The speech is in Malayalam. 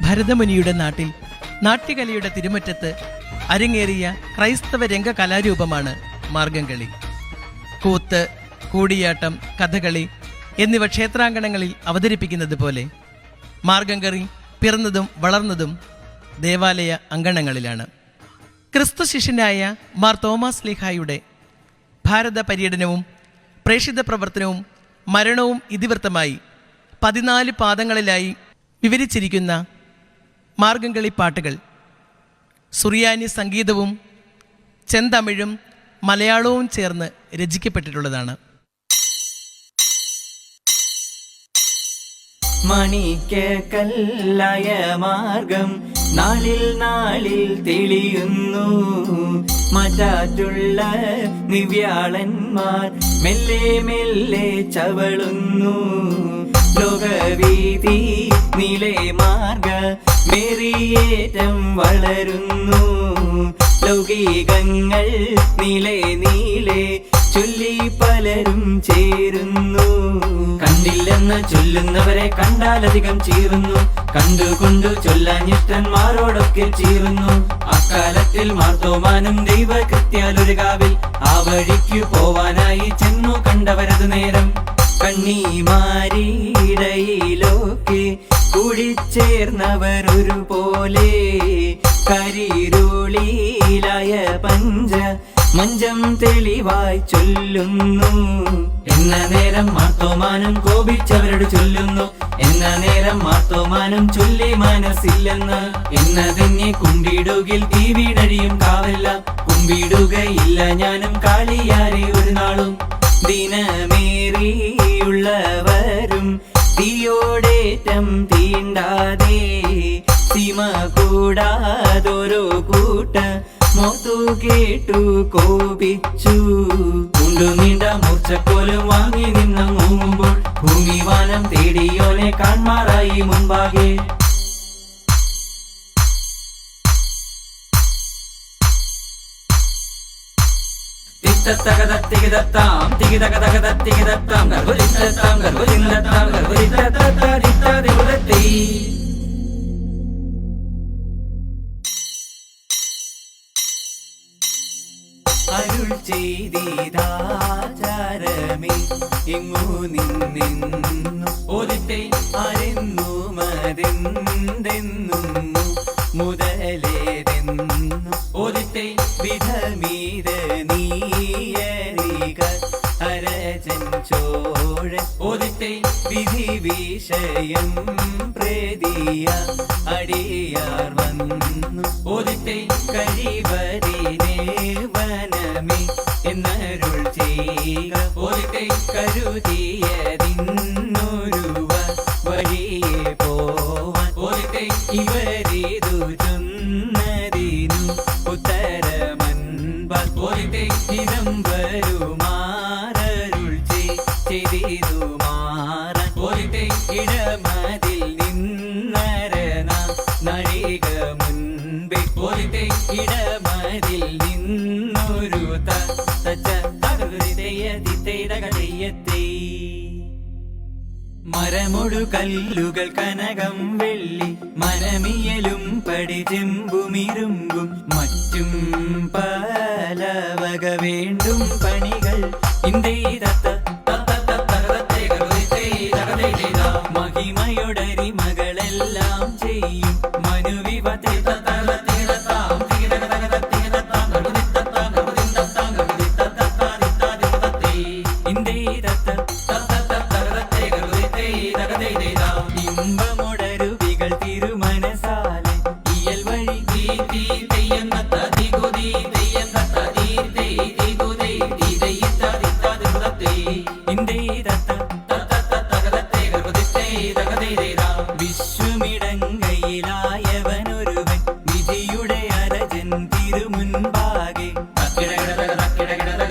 ഭരതമുനിയുടെ നാട്ടിൽ നാട്യകലയുടെ തിരുമുറ്റത്ത് അരങ്ങേറിയ ക്രൈസ്തവ രംഗ കലാരൂപമാണ് മാർഗംകളി. കൂത്ത് കൂടിയാട്ടം കഥകളി എന്നിവ ക്ഷേത്രാങ്കണങ്ങളിൽ അവതരിപ്പിക്കുന്നത് പോലെ മാർഗംകളി പിറന്നതും വളർന്നതും ദേവാലയ അങ്കണങ്ങളിലാണ്. ക്രിസ്തു ശിഷ്യനായ മാർ തോമസ് ലിഹായുടെ ഭാരത പര്യടനവും പ്രേക്ഷിത പ്രവർത്തനവും മരണവും ഇതിവൃത്തമായി പതിനാല് പാദങ്ങളിലായി വിവരിച്ചിരിക്കുന്ന മാർഗംകളി പാട്ടുകൾ സുറിയാനി സംഗീതവും ചെന്തമിഴും മലയാളവും ചേർന്ന് രചിക്കപ്പെട്ടിട്ടുള്ളതാണ്. മണിക്കല്ലായ മാർഗം നാളിൽ നാളിൽ തെളിയുന്നു. മറ്റാറ്റുള്ള നിവ്യാളന്മാർ മെല്ലെ മെല്ലെ ചവളുന്നു. ലോകവീതി നീലെ മാർഗ മേറിയേറ്റം വളരുന്നു. ലൗകികങ്ങൾ നീലെ നീലെ ചൊല്ലി പലരും ചേരുന്നു. കണ്ടില്ലെന്ന് ചൊല്ലുന്നവരെ കണ്ടാലധികം ചീറുന്നു. കണ്ടുകൊണ്ടു ചൊല്ലാനിഷ്ടന്മാരോടൊക്കെ ചീറുന്നു. അക്കാലത്തിൽ മാർത്തോമാനും ദൈവകൃത്യാലൊരു കാവിൽ ആ വഴിക്കു പോവാനായി ചെന്നു കണ്ടവരത് നേരം. കണ്ണീമാരിടയിലൊക്കെ കൂടിച്ചേർന്നവരൊരു പോലെ കരിരുളിയിലായ പഞ്ച മഞ്ചം തെളിവായി ചൊല്ലുന്നു. എന്ന നേരം മാർത്തോമാനം കോപിച്ചവരോട് ചൊല്ലുന്നു. എന്ന നേരം മാർത്തോമാനം ചൊല്ലി മനസ്സില്ലെന്ന്. എന്നതിനെ കുമ്പിടുകിൽ തീവിടഴിയും കാവല്ല. കുമ്പിടുകയില്ല ഞാനും കാളിയാരെ ഒരു നാളും. ദിനമേറിയുള്ളവരും തീയോടേറ്റം തീണ്ടാതെ സിമ കൂടാതൊരു കൂട്ട മോത്തു കേട്ടു കോപിച്ചു. കൊണ്ടു നീണ്ട മൂർച്ചക്കോലും വാങ്ങി നിന്ന ഭൂമി വാനം തേടിയോനെ കാൺമാറായി മുമ്പാകെ. തികിതകതകതത്തികിതത്താം ഗർഭുരിത്തത്താം അരുൾ ചെയ്തീതാചാരമേ എങ്ങു നിന്നെന്നു. ഓദിത്തെ അരെന്നു മതെന്തെന്നു മുതലേതെന്നു ഓദിത്തെ വിധി വിഷയം പ്രേതിയ അടിയാർ വന്നു. ഓദിത്തെ കഴിവരിനെ വനമേ എന്നരുൾ ചെയ്യുക. ഓദിത്തെ കരുതിയതിന്നൊരുവ വഴിയെ പോവാൻ. ഓദിത്തെ ഇവരിതു ചൊന്നതിനു ഉത്തരമൻപ ഓദിത്തെ ഇതം വരുമാരരുൾ ചെയ്തിതു ഇടമതിൽ നിന്നൊരു മരമൊടു കല്ലുകൾ കനകം വെള്ളി മനമിയലും പടിചെമ്പുമിരുമ്പും മറ്റും പലവക വേണ്ടും വിശ്വമിടങ്കയിലായവനൊരുവൻ വിധിയുടെ അരജൻ തിരുമുൻപാകെ. തക്കിടകിടതക തക്കിടകിടതക